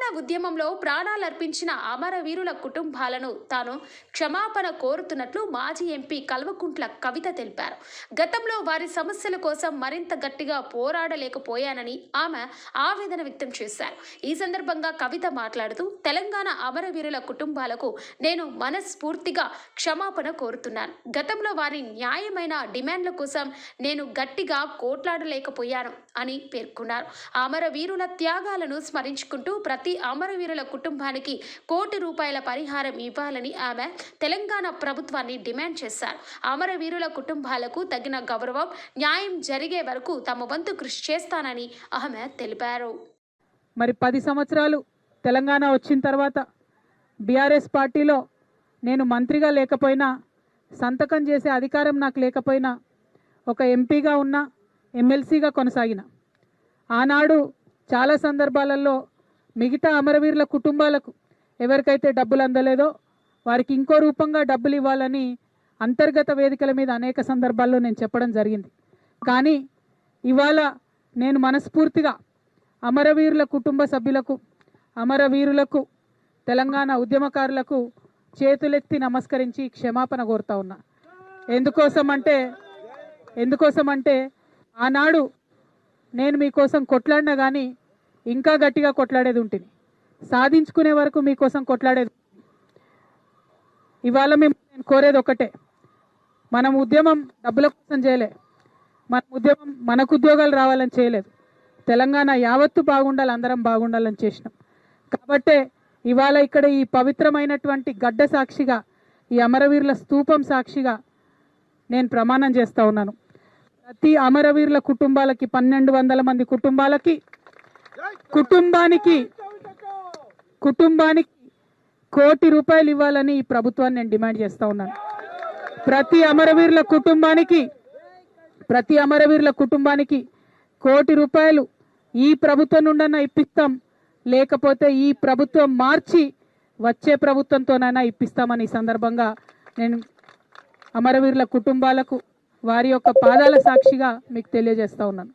తెలంగాణ ఉద్యమంలో ప్రాణాలర్పించిన అమరవీరుల కుటుంబాలను తాను క్షమాపణ కోరుతున్నట్లు మాజీ ఎంపీ కల్వకుంట్ల కవిత తెలిపారు. గతంలో వారి సమస్యల కోసం మరింత గట్టిగా పోరాడలేకపోయానని ఆమె ఆవేదన వ్యక్తం చేశారు. ఈ సందర్భంగా కవిత మాట్లాడుతూ తెలంగాణ అమరవీరుల కుటుంబాలకు నేను మనస్ఫూర్తిగా క్షమాపణ కోరుతున్నాను. గతంలో వారి న్యాయమైన డిమాండ్ల కోసం నేను గట్టిగా కోట్లాడలేకపోయాను అని పేర్కొన్నారు. అమరవీరుల త్యాగాలను స్మరించుకుంటూ ప్రతి అమరవీరుల కుటుంబానికి కోటి రూపాయల పరిహారం ఇవ్వాలని ఆమె తెలంగాణ ప్రభుత్వాన్ని డిమాండ్ చేశారు. అమరవీరుల కుటుంబాలకు తగిన గౌరవం న్యాయం జరిగే వరకు తమ వంతు కృషి చేస్తానని ఆమె తెలిపారు. మరి పది సంవత్సరాలు తెలంగాణ వచ్చిన తర్వాత బీఆర్ఎస్ పార్టీలో నేను మంత్రిగా లేకపోయినా సంతకం చేసే అధికారం నాకు లేకపోయినా ఒక ఎంపీగా ఉన్న ఎమ్మెల్సీగా కొనసాగిన. ఆనాడు చాలా సందర్భాలలో మిగతా అమరవీరుల కుటుంబాలకు ఎవరికైతే డబ్బులు అందలేదో వారికి ఇంకో రూపంగా డబ్బులు ఇవ్వాలని అంతర్గత వేదికల మీద అనేక సందర్భాల్లో నేను చెప్పడం జరిగింది. కానీ ఇవాళ నేను మనస్ఫూర్తిగా అమరవీరుల కుటుంబ సభ్యులకు అమరవీరులకు తెలంగాణ ఉద్యమకారులకు చేతులెత్తి నమస్కరించి క్షమాపణ కోరుతా ఉన్నా. ఎందుకోసం అంటే ఎందుకోసం అంటే ఆనాడు నేను మీకోసం కొట్లాడినా కానీ ఇంకా గట్టిగా కొట్లాడేది ఉంటుంది సాధించుకునే వరకు మీకోసం కొట్లాడేది ఇవాళ మేము నేను కోరేది ఒకటే మనం ఉద్యమం డబ్బుల కోసం చేయలే. మన ఉద్యమం మనకు ఉద్యోగాలు రావాలని చేయలేదు. తెలంగాణ యావత్తు బాగుండాలి అందరం బాగుండాలని చేసినాం. కాబట్టే ఇవాళ ఇక్కడ ఈ పవిత్రమైనటువంటి గడ్డ సాక్షిగా ఈ అమరవీరుల స్తూపం సాక్షిగా నేను ప్రమాణం చేస్తా ఉన్నాను. ప్రతి అమరవీరుల కుటుంబాలకి పన్నెండు వందల మంది కుటుంబాలకి కుటుంబానికి కుటుంబానికి కోటి రూపాయలు ఇవ్వాలని ఈ ప్రభుత్వాన్ని నేను డిమాండ్ చేస్తా ఉన్నాను. ప్రతి అమరవీరుల కుటుంబానికి ప్రతి అమరవీరుల కుటుంబానికి కోటి రూపాయలు ఈ ప్రభుత్వం నుండన్నా ఇప్పిస్తాం. లేకపోతే ఈ ప్రభుత్వం మార్చి వచ్చే ప్రభుత్వంతోనైనా ఇప్పిస్తామని ఈ సందర్భంగా నేను అమరవీరుల కుటుంబాలకు వారి యొక్క పాదాల సాక్షిగా మీకు తెలియజేస్తా ఉన్నాను.